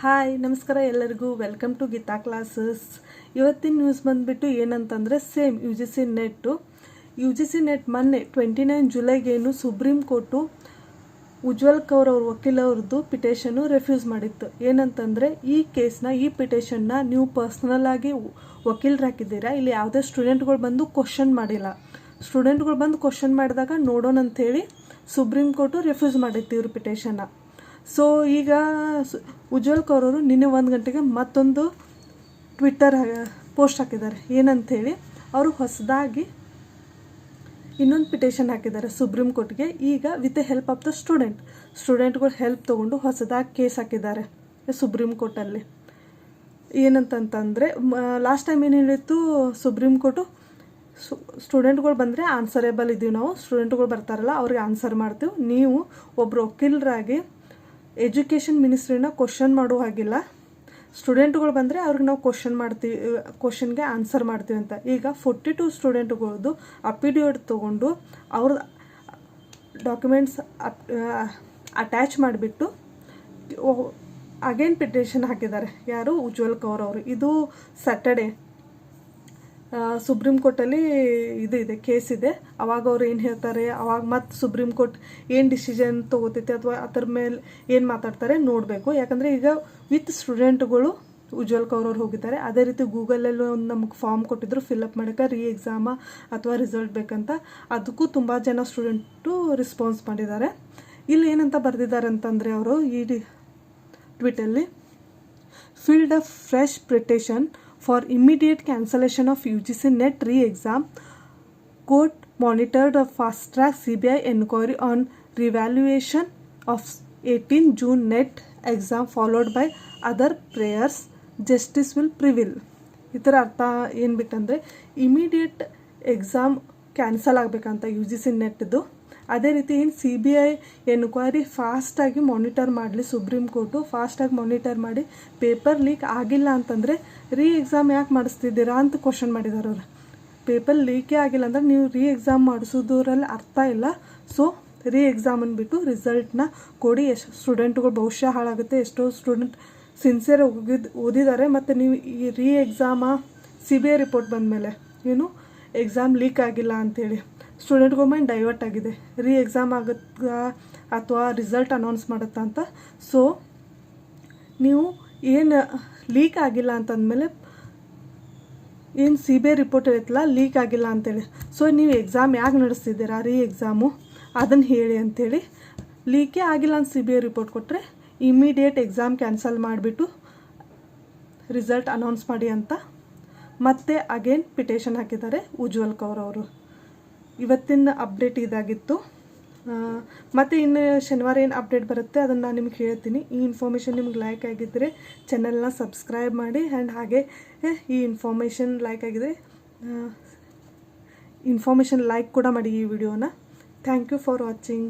Hi, ನಮಸ್ಕಾರ ಎಲ್ಲರಿಗೂ. Welcome to Geetha classes ಇವತ್ತಿನ ನ್ಯೂಸ್ ಬಂದುಬಿಟ್ಟು ಏನಂತಂದರೆ same U G C net U G C net ಮೊನ್ನೆ ಟ್ವೆಂಟಿ ನೈನ್ ಜುಲೈಗೇನು ಸುಪ್ರೀಂ ಕೋರ್ಟು ಉಜ್ವಲ್ ಕೌರ್ ಅವ್ರ ವಕೀಲವ್ರದ್ದು ಪಿಟೇಷನ್ನು ರೆಫ್ಯೂಸ್ ಮಾಡಿತ್ತು. ಏನಂತಂದರೆ ಈ ಕೇಸ್ನ ಈ ಪಿಟೇಷನ್ನ ನೀವು ಪರ್ಸ್ನಲ್ ಆಗಿ ವಕೀಲರು ಹಾಕಿದ್ದೀರಾ? ಇಲ್ಲಿ ಯಾವುದೇ ಸ್ಟೂಡೆಂಟ್ಗಳು ಬಂದು ಕ್ವಶನ್ ಮಾಡಿಲ್ಲ. ಸ್ಟೂಡೆಂಟ್ಗಳು ಬಂದು ಕ್ವಶನ್ ಮಾಡಿದಾಗ ನೋಡೋಣ ಅಂಥೇಳಿ ಸುಪ್ರೀಂ ಕೋರ್ಟು ರೆಫ್ಯೂಸ್ ಮಾಡಿತ್ತು ಇವ್ರ ಪಿಟೇಷನ್ನ ಸೊ ಈಗ ಉಜ್ವಲ್ ಕೌರ್ ಅವರು ನಿನ್ನೆ ಒಂದು ಗಂಟೆಗೆ ಮತ್ತೊಂದು ಟ್ವಿಟ್ಟರ್ ಪೋಸ್ಟ್ ಹಾಕಿದ್ದಾರೆ. ಏನಂಥೇಳಿ ಅವರು ಹೊಸದಾಗಿ ಇನ್ನೊಂದು ಪಿಟೇಷನ್ ಹಾಕಿದ್ದಾರೆ ಸುಪ್ರೀಂ ಕೋರ್ಟ್ಗೆ ಈಗ with the help of the student ಸ್ಟೂಡೆಂಟ್ಗಳು help ತೊಗೊಂಡು ಹೊಸದಾಗಿ ಕೇಸ್ ಹಾಕಿದ್ದಾರೆ ಸುಪ್ರೀಂ ಕೋರ್ಟಲ್ಲಿ ಏನಂತಂತಂದರೆ ಲಾಸ್ಟ್ ಟೈಮ್ ಏನು ಹೇಳಿತ್ತು ಸುಪ್ರೀಂ ಕೋರ್ಟು ಸ್ಟೂಡೆಂಟ್ಗಳು ಬಂದರೆ ಆನ್ಸರೇಬಲ್ ಇದ್ದೀವಿ ನಾವು. ಸ್ಟೂಡೆಂಟ್ಗಳು ಬರ್ತಾರಲ್ಲ, ಅವ್ರಿಗೆ ಆನ್ಸರ್ ಮಾಡ್ತೀವಿ. ನೀವು ಒಬ್ಬರು ವಕೀಲರಾಗಿ ಎಜುಕೇಷನ್ ಮಿನಿಸ್ಟ್ರಿನ ಕ್ವಶನ್ ಮಾಡೋ ಹಾಗಿಲ್ಲ. ಸ್ಟೂಡೆಂಟ್ಗಳು ಬಂದರೆ ಅವ್ರಿಗೆ ನಾವು ಕ್ವಶನ್ ಮಾಡ್ತೀವಿ, ಕ್ವಶನ್ಗೆ ಆನ್ಸರ್ ಮಾಡ್ತೀವಿ ಅಂತ. ಈಗ ಫೋರ್ಟಿ ಟು ಸ್ಟೂಡೆಂಟ್ಗಳದ್ದು ಅಪಿಡಿಯೋಡ್ ತೊಗೊಂಡು ಅವ್ರ ಡಾಕ್ಯುಮೆಂಟ್ಸ್ ಅಟ್ಯಾಚ್ ಮಾಡಿಬಿಟ್ಟು ಅಗೇನ್ ಪಿಟಿಷನ್ ಹಾಕಿದ್ದಾರೆ. ಯಾರು? ಉಜ್ವಲ್ ಕೌರ್ ಅವರು. ಇದು ಸ್ಯಾಟರ್ಡೆ ಸುಪ್ರೀಂ ಕೋರ್ಟಲ್ಲಿ ಇದು ಇದೆ, ಕೇಸ್ ಇದೆ. ಅವಾಗ ಅವ್ರು ಏನು ಹೇಳ್ತಾರೆ, ಅವಾಗ ಮತ್ತೆ ಸುಪ್ರೀಂ ಕೋರ್ಟ್ ಏನು ಡಿಸಿಷನ್ ತೊಗೋತೈತೆ ಅಥವಾ ಅದ್ರ ಮೇಲೆ ಏನು ಮಾತಾಡ್ತಾರೆ ನೋಡಬೇಕು. ಯಾಕಂದರೆ ಈಗ ವಿತ್ ಸ್ಟೂಡೆಂಟ್ಗಳು ಉಜ್ವಲ್ ಕೌರ್ ಅವ್ರು ಹೋಗಿದ್ದಾರೆ. ಅದೇ ರೀತಿ ಗೂಗಲಲ್ಲಿ ಒಂದು ನಮಗೆ ಫಾರ್ಮ್ ಕೊಟ್ಟಿದ್ರು ಫಿಲಪ್ ಮಾಡೋಕ್ಕೆ ರೀ ಎಕ್ಸಾಮ ಅಥವಾ ರಿಸಲ್ಟ್ ಬೇಕಂತ. ಅದಕ್ಕೂ ತುಂಬ ಜನ ಸ್ಟೂಡೆಂಟು ರೆಸ್ಪಾನ್ಸ್ ಮಾಡಿದ್ದಾರೆ. ಇಲ್ಲಿ ಏನಂತ ಬರೆದಿದ್ದಾರೆ ಅಂತಂದರೆ ಅವರು ಈ ಟ್ವಿಟಲ್ಲಿ, filed of fresh petition for immediate cancellation of UGC NET re-exam. Court monitored a fast-track CBI inquiry on revaluation of 18 June NET exam followed by other prayers. Justice will prevail. ಇದರ ಅರ್ಥ ಏನು ಬಿಟ್ಟಂದರೆ ಇಮಿಡಿಯೇಟ್ ಎಕ್ಸಾಮ್ ಕ್ಯಾನ್ಸಲ್ ಆಗಬೇಕಂತ U G C ನೆಟ್ದು ಅದೇ ರೀತಿ ಏನು C B I enquiry ಫಾಸ್ಟಾಗಿ ಮಾನಿಟರ್ ಮಾಡಲಿ ಸುಪ್ರೀಂ ಕೋರ್ಟು ಫಾಸ್ಟಾಗಿ ಮಾನಿಟರ್ ಮಾಡಿ ಪೇಪರ್ ಲೀಕ್ ಆಗಿಲ್ಲ ಅಂತಂದರೆ ರೀ ಎಕ್ಸಾಮ್ ಯಾಕೆ ಮಾಡಿಸ್ತಿದ್ದೀರಾ ಅಂತ ಕ್ವಶನ್ ಮಾಡಿದ್ದಾರೆ ಅವರು. ಪೇಪರ್ ಲೀಕೇ ಆಗಿಲ್ಲ ಅಂದ್ರೆ ನೀವು ರೀ ಎಕ್ಸಾಮ್ ಮಾಡಿಸೋದ್ರಲ್ಲಿ ಅರ್ಥ ಇಲ್ಲ. ಸೊ ರೀ ಎಕ್ಸಾಮ್ ಅಂದ್ಬಿಟ್ಟು ರಿಸಲ್ಟ್ನ ಕೊಡಿ. ಎಷ್ಟು ಸ್ಟೂಡೆಂಟ್ಗಳು ಭವಿಷ್ಯ ಹಾಳಾಗುತ್ತೆ. ಎಷ್ಟೋ ಸ್ಟೂಡೆಂಟ್ ಸಿನ್ಸಿಯರ್ ಹೋಗಿದ್ ಓದಿದ್ದಾರೆ. ಮತ್ತು ನೀವು ಈ re exam C B I report ಬಂದಮೇಲೆ ಏನು ಎಕ್ಸಾಮ್ ಲೀಕ್ ಆಗಿಲ್ಲ ಅಂಥೇಳಿ ಸ್ಟೂಡೆಂಟ್ಗಳ ಮೈಂಡ್ ಡೈವರ್ಟ್ ಆಗಿದೆ. ರೀ ಎಕ್ಸಾಮ್ ಆಗುತ್ತಾ ಅಥವಾ ರಿಸಲ್ಟ್ ಅನೌನ್ಸ್ ಮಾಡುತ್ತಾ ಅಂತ. ಸೊ ನೀವು ಏನು ಲೀಕ್ ಆಗಿಲ್ಲ ಅಂತಂದಮೇಲೆ ಏನು ಸಿ ಬಿ ಐ ರಿಪೋರ್ಟ್ ಇರುತ್ತಲ್ಲ ಲೀಕ್ ಆಗಿಲ್ಲ ಅಂತೇಳಿ. ಸೊ ನೀವು ಎಕ್ಸಾಮ್ ಯಾಕೆ ನಡೆಸ್ತಿದ್ದೀರಾ? ರೀ ಎಕ್ಸಾಮು ಅದನ್ನು ಹೇಳಿ ಅಂಥೇಳಿ ಲೀಕೇ ಆಗಿಲ್ಲ ಅಂತ ಸಿ ಬಿ ಐ ರಿಪೋರ್ಟ್ ಕೊಟ್ಟರೆ ಇಮಿಡಿಯೇಟ್ ಎಕ್ಸಾಮ್ ಕ್ಯಾನ್ಸಲ್ ಮಾಡಿಬಿಟ್ಟು ರಿಸಲ್ಟ್ ಅನೌನ್ಸ್ ಮಾಡಿ ಅಂತ. ಮತ್ತೆ ಅಗೇನ್ ಪಿಟೇಷನ್ ಹಾಕಿದ್ದಾರೆ ಉಜ್ವಲ್ ಕೌರ್ ಅವರು. ಇವತ್ತಿನ ಅಪ್ಡೇಟ್ ಇದಾಗಿತ್ತು. ಮತ್ತು ಇನ್ನು ಶನಿವಾರ ಏನು ಅಪ್ಡೇಟ್ ಬರುತ್ತೆ ಅದನ್ನು ನಾನು ನಿಮ್ಗೆ ಹೇಳ್ತೀನಿ. ಈ ಇನ್ಫಾರ್ಮೇಷನ್ ನಿಮ್ಗೆ ಲೈಕ್ ಆಗಿದ್ದರೆ ಚಾನಲ್ನ ಸಬ್ಸ್ಕ್ರೈಬ್ ಮಾಡಿ ಆ್ಯಂಡ್ ಹಾಗೆ ಈ ಇನ್ಫಾರ್ಮೇಷನ್ ಲೈಕ್ ಆಗಿದೆ ಇನ್ಫಾರ್ಮೇಷನ್ ಲೈಕ್ ಕೂಡ ಮಾಡಿ ಈ ವಿಡಿಯೋನ ಥ್ಯಾಂಕ್ ಯು ಫಾರ್ ವಾಚಿಂಗ್